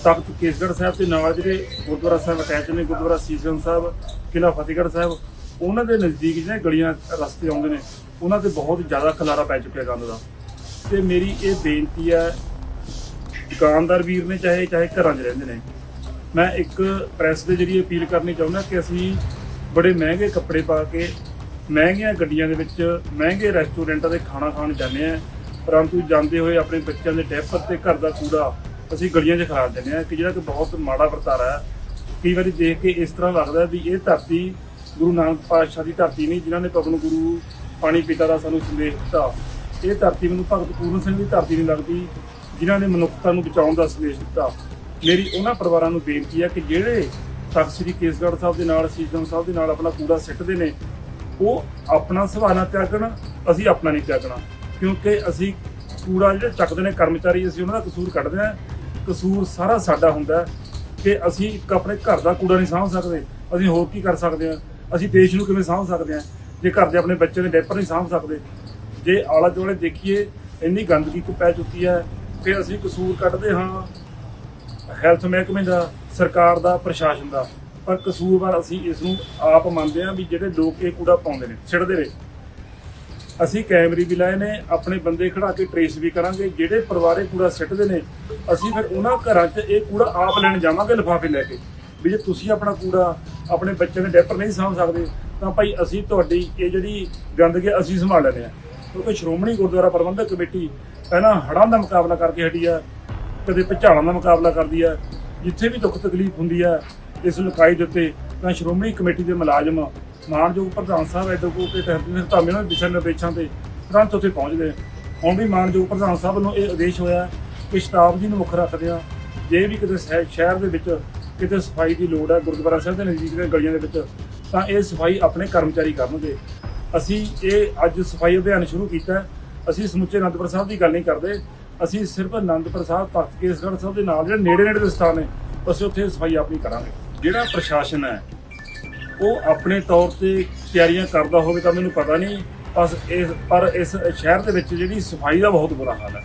ਤਖਤ ਕੇਸਗੜ੍ਹ ਸਾਹਿਬ ਦੇ ਨਾਲ ਜਿਹੜੇ ਗੁਰਦੁਆਰਾ ਸਾਹਿਬ ਅਟੈਚ ਨੇ, ਗੁਰਦੁਆਰਾ ਸੀਸਗੰਜ ਸਾਹਿਬ, ਕਿਲ੍ਹਾ ਫਤਿਹਗੜ੍ਹ ਸਾਹਿਬ, ਉਹਨਾਂ ਦੇ ਨਜ਼ਦੀਕ ਜਿਹੜੇ ਗਲੀਆਂ, ਰਸਤੇ ਆਉਂਦੇ ਨੇ, ਉਹਨਾਂ ਤੇ ਬਹੁਤ ਜ਼ਿਆਦਾ ਖਲਾਰਾ ਪੈ ਚੁੱਕਿਆ ਗੰਦ ਦਾ। ਤੇ ਮੇਰੀ ਇਹ ਬੇਨਤੀ ਹੈ, ਦੁਕਾਨਦਾਰ ਵੀਰ ਨੇ ਚਾਹੇ ਚਾਹੇ ਘਰਾਂ 'ਚ ਰਹਿੰਦੇ ਨੇ, ਮੈਂ ਇੱਕ ਪ੍ਰੈਸ ਦੇ ਜਰੀਏ ਅਪੀਲ ਕਰਨੀ ਚਾਹੁੰਦਾ ਕਿ ਅਸੀਂ ਬੜੇ ਮਹਿੰਗੇ ਕੱਪੜੇ ਪਾ ਕੇ, ਮਹਿੰਗੀਆਂ ਗੱਡੀਆਂ ਦੇ ਵਿੱਚ ਮਹਿੰਗੇ ਰੈਸਟੋਰੈਂਟਾਂ ਦੇ ਖਾਣਾ ਖਾਣ ਜਾਂਦੇ ਆ ਪਰੰਤੂ ਜਾਂਦੇ ਹੋਏ ਆਪਣੇ ਬੱਚਿਆਂ ਦੇ ਡੈਪਰ ਤੇ ਘਰ ਦਾ ਕੂੜਾ ਅਸੀਂ ਗਲੀਆਂ 'ਚ ਖਰਾਬ ਦਿੰਦੇ ਆ ਕਿ ਜਿਹੜਾ ਕਿ ਬਹੁਤ ਮਾੜਾ ਵਰਤਾਰਾ ਹੈ। ਕਈ ਵਾਰੀ ਦੇਖ ਕੇ ਇਸ ਤਰ੍ਹਾਂ ਲੱਗਦਾ ਵੀ ਇਹ ਧਰਤੀ ਗੁਰੂ ਨਾਨਕ ਪਾਤਸ਼ਾਹ ਦੀ ਧਰਤੀ ਨਹੀਂ, ਜਿਨ੍ਹਾਂ ਨੇ ਪਵਨ ਗੁਰੂ, ਪਾਣੀ ਪਿਤਾ ਦਾ ਸਾਨੂੰ ਸੰਦੇਸ਼ ਦਿੱਤਾ। ਇਹ ਧਰਤੀ ਮੈਨੂੰ ਭਗਤ ਪੂਰਨ ਸਿੰਘ ਦੀ ਧਰਤੀ ਨਹੀਂ ਲੱਗਦੀ, ਜਿਨ੍ਹਾਂ ਨੇ ਮਨੁੱਖਤਾ ਨੂੰ ਬਚਾਉਣ ਦਾ ਸੰਦੇਸ਼ ਦਿੱਤਾ। ਮੇਰੀ ਉਹਨਾਂ ਪਰਿਵਾਰਾਂ ਨੂੰ ਬੇਨਤੀ ਹੈ ਕਿ ਜਿਹੜੇ ਤਖਤ ਸ੍ਰੀ ਕੇਸਗੜ੍ਹ ਸਾਹਿਬ ਦੇ ਨਾਲ ਸੀਸਗੰਜ ਸਾਹਿਬ ਦੇ ਨਾਲ ਆਪਣਾ ਕੂੜਾ ਸਿੱਟਦੇ ਨੇ, ਉਹ ਆਪਣਾ ਸੁਭਾਅ ਨਾਲ ਤਿਆਗਣ, ਅਸੀਂ ਆਪਣਾ ਨਹੀਂ ਤਿਆਗਣਾ। ਕਿਉਂਕਿ ਅਸੀਂ ਕੂੜਾ ਜਿਹੜੇ ਚੱਕਦੇ ਨੇ, ਕਰਮਚਾਰੀ ਅਸੀਂ ਉਹਨਾਂ ਦਾ ਕਸੂਰ ਕੱਢਦੇ ਹਾਂ। ਕਸੂਰ ਸਾਰਾ ਸਾਡਾ ਹੁੰਦਾ ਹੈ ਕਿ ਅਸੀਂ ਇੱਕ ਆਪਣੇ ਘਰ ਦਾ ਕੂੜਾ ਨਹੀਂ ਸਾਂਭ ਸਕਦੇ। ਅਸੀਂ ਹੋਰ ਕੀ ਕਰ ਸਕਦੇ ਹਾਂ? ਅਸੀਂ ਦੇਸ਼ ਨੂੰ ਕਿਵੇਂ ਸਾਂਭ ਸਕਦੇ ਹਾਂ? ਜੇ ਘਰ ਦੇ ਆਪਣੇ ਬੱਚੇ ਦੇ ਡੈਪਰ ਨਹੀਂ ਸਾਂਭ ਸਕਦੇ। ਜੇ ਆਲਾ ਦੁਆਲੇ ਦੇਖੀਏ, ਇੰਨੀ ਗੰਦਗੀ ਕੁ ਪੈ ਚੁੱਕੀ ਹੈ ਕਿ ਅਸੀਂ ਕਸੂਰ ਕੱਢਦੇ ਹਾਂ ਹੈਲਥ ਮਹਿਕਮੇ ਦਾ, ਸਰਕਾਰ ਦਾ, ਪ੍ਰਸ਼ਾਸਨ ਦਾ। ਪਰ ਕਸੂਰਵਾਰ ਅਸੀਂ ਇਸ ਨੂੰ ਆਪ ਮੰਨਦੇ ਹਾਂ ਵੀ ਜਿਹੜੇ ਲੋਕ ਇਹ ਕੂੜਾ ਪਾਉਂਦੇ ਨੇ ਛਿੜਦੇ ਨੇ ਅਸੀਂ ਕੈਮਰੇ ਵੀ ਲਾਏ ਨੇ, ਆਪਣੇ ਬੰਦੇ ਖੜਾ ਕੇ ਟਰੇਸ ਵੀ ਕਰਾਂਗੇ, ਜਿਹੜੇ ਪਰਿਵਾਰੇ ਕੂੜਾ ਸਿੱਟਦੇ ਨੇ, ਅਸੀਂ ਫਿਰ ਉਹਨਾਂ ਘਰਾਂ 'ਚ ਇਹ ਕੂੜਾ ਆਪ ਲੈਣ ਜਾਵਾਂਗੇ ਲਿਫਾਫੇ ਲੈ ਕੇ। ਵੀ ਜੇ ਤੁਸੀਂ ਆਪਣਾ ਕੂੜਾ ਆਪਣੇ ਬੱਚੇ ਦੇ ਡੈਪਰ ਨਹੀਂ ਸਾਂਭ ਸਕਦੇ, ਤਾਂ ਭਾਈ ਅਸੀਂ ਤੁਹਾਡੀ ਇਹ ਜਿਹੜੀ ਗੰਦਗੀ ਅਸੀਂ ਸੰਭਾਲ ਲੈਂਦੇ ਹਾਂ। ਕਿਉਂਕਿ ਸ਼੍ਰੋਮਣੀ ਗੁਰਦੁਆਰਾ ਪ੍ਰਬੰਧਕ ਕਮੇਟੀ ਪਹਿਲਾਂ ਹੜ੍ਹਾਂ ਦਾ ਮੁਕਾਬਲਾ ਕਰਕੇ ਹਟੀ ਆ, ਕਦੇ ਭੁਚਾਲਾਂ ਦਾ ਮੁਕਾਬਲਾ ਕਰਦੀ ਆ, ਜਿੱਥੇ ਵੀ ਦੁੱਖ ਤਕਲੀਫ ਹੁੰਦੀ ਆ, ਇਸ ਲੁਕਾਈ ਦੇ ਉੱਤੇ ਤਾਂ ਸ਼੍ਰੋਮਣੀ ਕਮੇਟੀ ਦੇ ਮੁਲਾਜ਼ਮ ਮਾਨਯੋਗ ਪ੍ਰਧਾਨ ਸਾਹਿਬ ਐਡਵੋਕੇਟ ਹਰਜਿੰਦਰ ਧਾਮੀ ਉਹਨਾਂ ਦੇ ਦਿਸ਼ਾ ਨਿਰਦੇਸ਼ਾਂ ਤੇ ਤੁਰੰਤ ਉੱਥੇ ਪਹੁੰਚਦੇ ਹੁਣ ਵੀ ਮਾਨਯੋਗ ਪ੍ਰਧਾਨ ਸਾਹਿਬ ਵੱਲੋਂ ਇਹ ਆਦੇਸ਼ ਹੋਇਆ ਕਿ ਸ਼ਤਾਬਦੀ ਨੂੰ ਮੁੱਖ ਰੱਖਦੇ ਆ ਜੇ ਵੀ ਕਿਤੇ ਸ਼ਹਿ- ਸ਼ਹਿਰ ਦੇ ਵਿੱਚ ਕਿਤੇ ਸਫ਼ਾਈ ਦੀ ਲੋੜ ਹੈ, ਗੁਰਦੁਆਰਾ ਸਾਹਿਬ ਦੇ ਨਜ਼ਦੀਕ ਦੀਆਂ ਗਲੀਆਂ ਦੇ ਵਿੱਚ, ਤਾਂ ਇਹ ਸਫ਼ਾਈ ਆਪਣੇ ਕਰਮਚਾਰੀ ਕਰਨਗੇ। ਅਸੀਂ ਇਹ ਅੱਜ ਸਫ਼ਾਈ ਅਭਿਆਨ ਸ਼ੁਰੂ ਕੀਤਾ ਅਸੀਂ ਸਮੁੱਚੇ ਅਨੰਦਪੁਰ ਸਾਹਿਬ ਦੀ ਗੱਲ ਨਹੀਂ ਕਰਦੇ। ਅਸੀਂ ਸਿਰਫ ਅਨੰਦਪੁਰ ਸਾਹਿਬ ਤਖਤ ਕੇਸਗੜ੍ਹ ਸਾਹਿਬ ਦੇ ਨਾਲ ਜਿਹੜੇ ਨੇੜੇ ਨੇੜੇ ਦੇ ਸਥਾਨ ਨੇ, ਅਸੀਂ ਉੱਥੇ ਸਫ਼ਾਈ ਆਪਣੀ ਕਰਾਂਗੇ। ਜਿਹੜਾ ਪ੍ਰਸ਼ਾਸਨ ਹੈ ਉਹ ਆਪਣੇ ਤੌਰ ਤੇ ਤਿਆਰੀਆਂ ਕਰਦਾ ਹੋਵੇ ਤਾਂ ਮੈਨੂੰ ਪਤਾ ਨਹੀਂ, ਬਸ ਇਸ ਪਰ ਇਸ ਸ਼ਹਿਰ ਦੇ ਵਿੱਚ ਜਿਹੜੀ ਸਫ਼ਾਈ ਦਾ ਬਹੁਤ ਬੁਰਾ ਹਾਲ ਹੈ।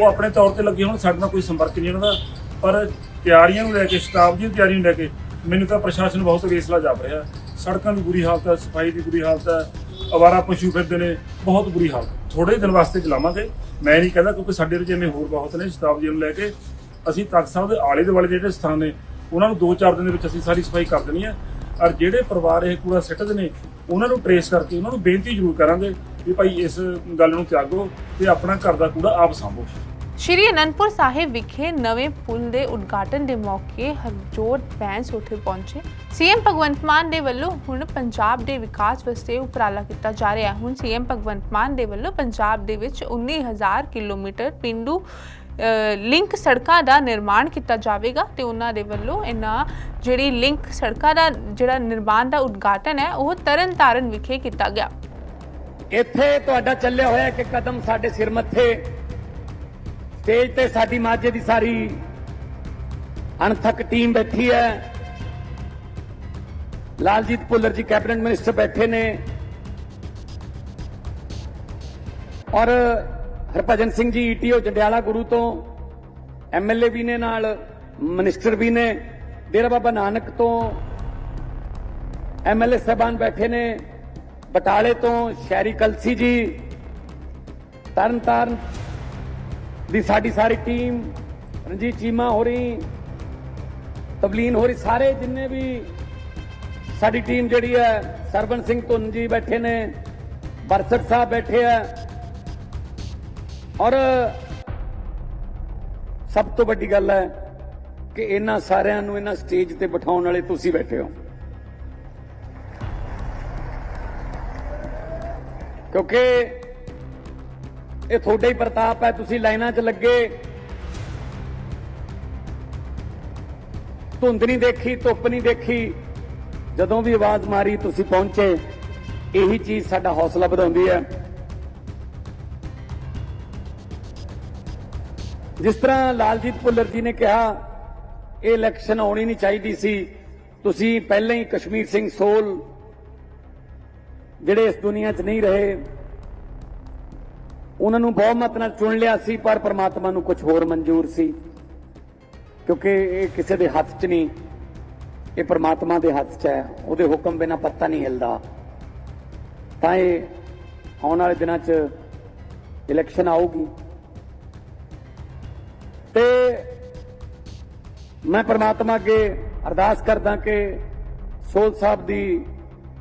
ਉਹ ਆਪਣੇ ਤੌਰ ਤੇ ਲੱਗੇ ਹੁਣ, ਸਾਡੇ ਨਾਲ ਕੋਈ ਸੰਪਰਕ ਨਹੀਂ ਉਹਨਾਂ ਦਾ ਪਰ ਤਿਆਰੀਆਂ ਨੂੰ ਲੈ ਕੇ ਸ਼ਤਾਬਦੀ ਦੀ ਤਿਆਰੀ ਨੂੰ ਲੈ ਕੇ ਮੈਨੂੰ ਤਾਂ ਪ੍ਰਸ਼ਾਸਨ ਬਹੁਤ ਵੇਸਲਾ ਜਾਪ ਰਿਹਾ। ਸੜਕਾਂ ਦੀ ਬੁਰੀ ਹਾਲਤ ਹੈ, ਸਫ਼ਾਈ ਦੀ ਬੁਰੀ ਹਾਲਤ ਹੈ, ਅਵਾਰਾ ਪਸ਼ੂ ਫਿਰਦੇ ਨੇ, ਬਹੁਤ ਬੁਰੀ ਹਾਲਤ ਥੋੜੇ ਦਿਨ ਵਾਸਤੇ ਚਲਾਵਾਂਗੇ। ਮੈਂ ਨਹੀਂ ਕਹਿੰਦਾ ਕਿਉਂਕਿ ਸਾਡੇ ਵਿੱਚ ਰਜੇਵੇਂ ਹੋਰ ਬਹੁਤ ਨੇ ਸ਼ਤਾਬਦੀ ਨੂੰ ਲੈ ਕੇ। ਅਸੀਂ ਤਖਤ ਸਾਹਿਬ ਦੇ ਆਲੇ ਦੁਆਲੇ ਜਿਹੜੇ ਸਥਾਨ ਨੇ, ਉਹਨਾਂ ਨੂੰ 2-4 ਦਿਨ ਦੇ ਵਿੱਚ ਅਸੀਂ ਸਾਰੀ ਸਫ਼ਾਈ ਕਰ ਦੇਣੀ ਹੈ। ਔਰ ਜਿਹੜੇ ਪਰਿਵਾਰ ਇਹ ਕੂੜਾ ਸਿੱਟਦੇ ਨੇ, ਉਹਨਾਂ ਨੂੰ ਟਰੇਸ ਕਰਕੇ ਉਹਨਾਂ ਨੂੰ ਬੇਨਤੀ ਜ਼ਰੂਰ ਕਰਾਂਗੇ ਵੀ ਭਾਈ ਇਸ ਗੱਲ ਨੂੰ ਤਿਆਗੋ ਤੇ ਆਪਣਾ ਘਰ ਦਾ ਕੂੜਾ ਆਪ ਸਾਂਭੋ। ਸ਼੍ਰੀ ਅਨੰਦਪੁਰ ਸਾਹਿਬ ਵਿਖੇ ਨਵੇਂ ਪੁਲ ਦੇ ਉਦਘਾਟਨ ਦੇ ਮੌਕੇ ਹਰਜੋਤ ਬੈਂਸ ਉੱਥੇ ਪਹੁੰਚੇ। ਸੀਐਮ ਭਗਵੰਤ ਮਾਨ ਦੇ ਵੱਲੋਂ ਹੁਣ ਪੰਜਾਬ ਦੇ ਵਿਕਾਸ ਵਾਸਤੇ ਉਪਰਾਲਾ ਕੀਤਾ ਜਾ ਰਿਹਾ ਹੈ। ਹੁਣ ਸੀਐਮ ਭਗਵੰਤ ਮਾਨ ਦੇ ਵੱਲੋਂ ਪੰਜਾਬ ਦੇ ਵਿੱਚ 19000 ਕਿਲੋਮੀਟਰ ਪਿੰਡੂ ਲਿੰਕ ਸੜਕਾਂ ਦਾ ਨਿਰਮਾਣ ਕੀਤਾ ਜਾਵੇਗਾ ਤੇ ਉਹਨਾਂ ਦੇ ਵੱਲੋਂ ਇਹਨਾਂ ਜਿਹੜੀ ਲਿੰਕ ਸੜਕਾਂ ਦਾ ਜਿਹੜਾ ਨਿਰਮਾਣ ਦਾ ਉਦਘਾਟਨ ਹੈ, ਉਹ ਤਰਨਤਾਰਨ ਵਿਖੇ ਕੀਤਾ ਗਿਆ। ਇੱਥੇ ਤੁਹਾਡਾ ਚੱਲਿਆ ਹੋਇਆ ਇੱਕ ਕਦਮ ਸਾਡੇ ਸਿਰ ਮੱਥੇ। ਸਟੇਜ ਤੇ ਸਾਡੀ ਮਾਝੇ ਦੀ ਸਾਰੀ ਅਣਥੱਕ ਟੀਮ ਬੈਠੀ ਹੈ। ਲਾਲਜੀਤ ਭੁੱਲਰ ਜੀ ਕੈਬਨਿਟ ਮਿਨਿਸਟਰ ਬੈਠੇ ਨੇ। ਔਰ ਹਰਭਜਨ ਸਿੰਘ ਜੀ ਈਟੀਓ ਜੰਡਿਆਲਾ ਗੁਰੂ ਤੋਂ ਐਮਐਲਏ ਵੀ ਨੇ ਨਾਲ, ਮਿਨਿਸਟਰ ਵੀ ਨੇ, ਡੇਰਾ ਬਾਬਾ ਨਾਨਕ ਤੋਂ ਐਮਐਲਏ ਸਾਹਿਬਾਨ ਬੈਠੇ ਨੇ, ਬਟਾਲੇ ਤੋਂ ਸ਼ਹਿਰੀ ਕਲਸੀ ਜੀ ਤਰਨ ਤਾਰਨ ਦੀ ਸਾਡੀ ਸਾਰੀ ਟੀਮ, ਰਣਜੀਤ ਚੀਮਾ ਹੋ ਰਹੀ ਤਬਲੀਨ ਹੋ ਰਹੀ ਸਾਰੇ ਜਿੰਨੇ ਵੀ ਸਾਡੀ ਟੀਮ ਜਿਹੜੀ ਹੈ ਸਰਵਨ ਸਿੰਘ ਧੁੰਨ ਜੀ ਬੈਠੇ ਨੇ ਬਰਸਟ ਸਾਹਿਬ ਬੈਠੇ ਆ ਔਰ ਸਭ ਤੋਂ ਵੱਡੀ ਗੱਲ ਹੈ ਕਿ ਇਹਨਾਂ ਸਾਰਿਆਂ ਨੂੰ ਇਹਨਾਂ ਸਟੇਜ ਤੇ ਬਿਠਾਉਣ ਵਾਲੇ ਤੁਸੀਂ ਬੈਠੇ ਹੋ। ਕਿਉਂਕਿ ਇਹ ਤੁਹਾਡਾ ਹੀ ਪ੍ਰਤਾਪ ਹੈ, ਤੁਸੀਂ ਲਾਈਨਾਂ 'ਚ ਲੱਗੇ। ਧੁੰਦ ਨਹੀਂ ਦੇਖੀ, ਧੁੱਪ ਨਹੀਂ ਦੇਖੀ। ਜਦੋਂ ਵੀ ਆਵਾਜ਼ ਮਾਰੀ ਤੁਸੀਂ ਪਹੁੰਚੇ, ਇਹੀ ਚੀਜ਼ ਸਾਡਾ ਹੌਸਲਾ ਵਧਾਉਂਦੀ ਹੈ। ਜਿਸ ਤਰ੍ਹਾਂ ਲਾਲਜੀਤ ਭੁੱਲਰ ਜੀ ਨੇ ਕਿਹਾ, ਇਹ ਇਲੈਕਸ਼ਨ ਆਉਣੀ ਨਹੀਂ ਚਾਹੀਦੀ ਸੀ। ਤੁਸੀਂ ਪਹਿਲਾਂ ਹੀ ਕਸ਼ਮੀਰ ਸਿੰਘ ਸੋਲ, ਜਿਹੜੇ ਇਸ ਦੁਨੀਆ 'ਚ ਨਹੀਂ ਰਹੇ, ਉਹਨਾਂ ਨੂੰ ਬਹੁਮਤ ਨਾਲ ਚੁਣ ਲਿਆ ਸੀ, ਪਰ ਪ੍ਰਮਾਤਮਾ ਨੂੰ ਕੁਝ ਹੋਰ ਮਨਜ਼ੂਰ ਸੀ। ਕਿਉਂਕਿ ਇਹ ਕਿਸੇ ਦੇ ਹੱਥ 'ਚ ਨਹੀਂ, ਇਹ ਪ੍ਰਮਾਤਮਾ ਦੇ ਹੱਥ 'ਚ ਹੈ। ਉਹਦੇ ਹੁਕਮ ਬਿਨਾ ਪੱਤਾ ਨਹੀਂ ਹਿਲਦਾ। ਤਾਂ ਇਹ ਆਉਣ ਵਾਲੇ ਦਿਨਾਂ 'ਚ ਇਲੈਕਸ਼ਨ ਆਊਗੀ। ਤੇ ਮੈਂ ਪਰਮਾਤਮਾ ਅੱਗੇ ਅਰਦਾਸ ਕਰਦਾ ਕਿ ਸੋਲ ਸਾਹਿਬ ਦੀ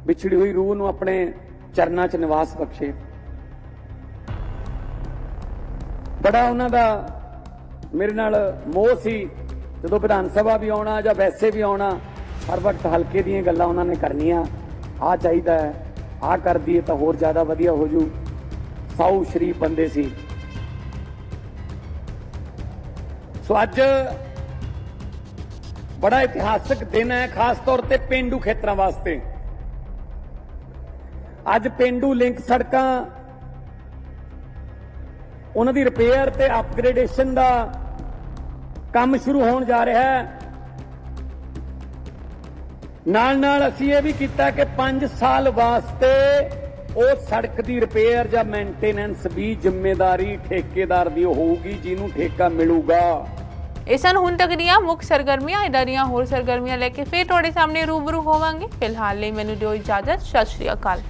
ਵਿਛੜੀ ਹੋਈ ਰੂਹ ਨੂੰ ਆਪਣੇ ਚਰਨਾਂ 'ਚ ਨਿਵਾਸ ਬਖਸ਼ੇ। ਬੜਾ ਉਹਨਾਂ ਦਾ ਮੇਰੇ ਨਾਲ ਮੋਹ ਸੀ, ਜਦੋਂ ਵਿਧਾਨ ਸਭਾ ਵੀ ਆਉਣਾ ਜਾਂ ਵੈਸੇ ਵੀ ਆਉਣਾ, ਹਰ ਵਕਤ ਹਲਕੇ ਦੀਆਂ ਗੱਲਾਂ ਉਹਨਾਂ ਨੇ ਕਰਨੀਆਂ। ਆ ਚਾਹੀਦਾ ਹੈ ਆ ਕਰ ਦਈਏ ਤਾਂ ਹੋਰ ਜ਼ਿਆਦਾ ਵਧੀਆ ਹੋ ਜੂ। ਸਾਊ ਸ਼ਰੀਫ ਬੰਦੇ ਸੀ। ਸੋ ਅੱਜ ਬੜਾ ਇਤਿਹਾਸਕ ਦਿਨ ਹੈ, ਖਾਸ ਤੌਰ ਤੇ ਪਿੰਡੂ ਖੇਤਰਾਂ ਵਾਸਤੇ। ਅੱਜ ਪਿੰਡੂ ਲਿੰਕ ਸੜਕਾਂ, ਉਹਨਾਂ ਦੀ ਰਿਪੇਅਰ ਤੇ ਅਪਗ੍ਰੇਡੇਸ਼ਨ ਦਾ ਕੰਮ ਸ਼ੁਰੂ ਹੋਣ ਜਾ ਰਿਹਾ ਹੈ। ਨਾਲ ਨਾਲ ਅਸੀਂ ਇਹ ਵੀ ਕੀਤਾ ਕਿ 5 ਸਾਲ ਵਾਸਤੇ ਉਹ ਸੜਕ ਦੀ ਰਿਪੇਅਰ ਜਾਂ ਮੇਨਟੇਨੈਂਸ ਵੀ ਜ਼ਿੰਮੇਵਾਰੀ ਠੇਕੇਦਾਰ ਦੀ ਹੋਊਗੀ, ਜਿਹਨੂੰ ਠੇਕਾ ਮਿਲੂਗਾ। ਇਹ ਸਨ ਹੁਣ ਤੱਕ ਦੀਆਂ ਮੁੱਖ ਸਰਗਰਮੀਆਂ ਇਦਾਂ ਦੀਆਂ ਹੋਰ ਸਰਗਰਮੀਆਂ ਲੈ ਕੇ ਫੇਰ ਤੁਹਾਡੇ ਸਾਹਮਣੇ ਰੂਬਰੂ ਹੋਵਾਂਗੇ। ਫਿਲਹਾਲ ਲਈ ਮੈਨੂੰ ਦਿਓ ਇਜਾਜ਼ਤ, ਸਤਿ ਸ਼੍ਰੀ ਅਕਾਲ।